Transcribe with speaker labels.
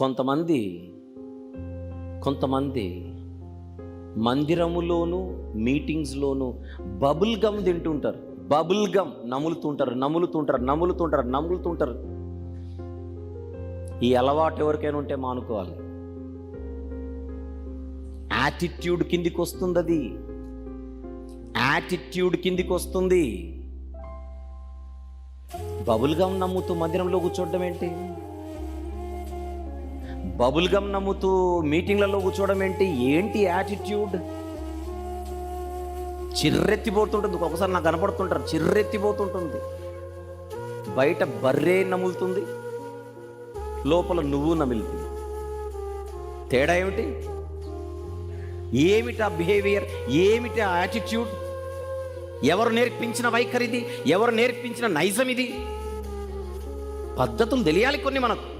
Speaker 1: కొంతమంది కొంతమంది మందిరములోను మీటింగ్స్లోను బబుల్ గమ్ తింటుంటారు. బబుల్ గమ్ నములుతుంటారు నములుతుంటారు నములుతుంటారు నములుతుంటారు. ఈ అలవాటు ఎవరికైనా ఉంటే మానుకోవాలి. యాటిట్యూడ్ కిందికి వస్తుంది అది యాటిట్యూడ్ కిందికి వస్తుంది బబుల్ గమ్ నమ్ముతూ మందిరంలో కూర్చోవడం ఏంటి? బబుల్ గమ్ నమ్ముతూ మీటింగ్లలో కూర్చోవడం ఏంటి? ఏంటి యాటిట్యూడ్ చిర్రెత్తిపోతుంటుంది. ఒకసారి నాకు కనపడుతుంటారు. చిర్రెత్తిపోతుంటుంది. బయట బర్రే నములుతుంది. లోపల నువ్వు నమిలుతుంది తేడా ఏమిటి? ఏమిటా బిహేవియర్ ఏమిటా యాటిట్యూడ్ ఎవరు నేర్పించిన వైఖరిది? ఎవరు నేర్పించిన నైజం ఇది పద్ధతులు తెలియాలి కొన్ని మనకు.